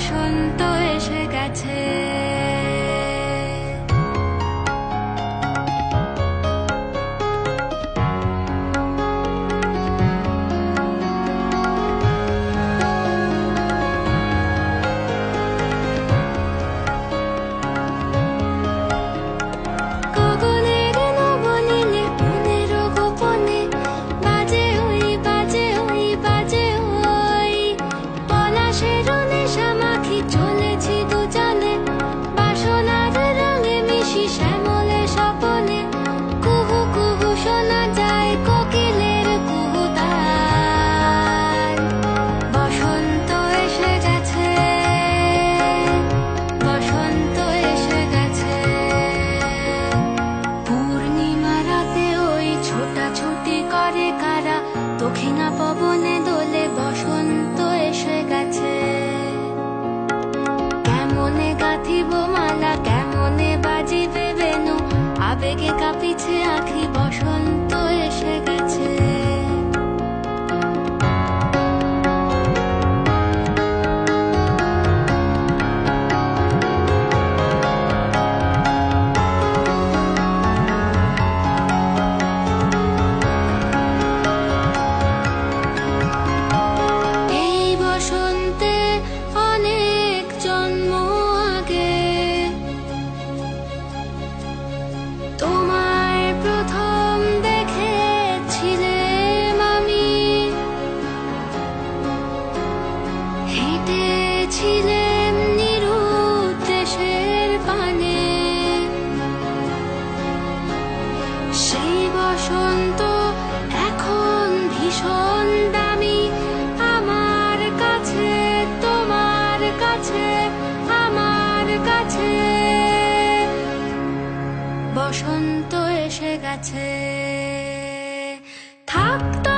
বসন্ত এসে গেছে। পানে। সেই বসন্ত এখন ভীষণ দামি। আমার কাছে, তোমার কাছে, আমার কাছে। বসন্ত এসে গেছে। থাকতো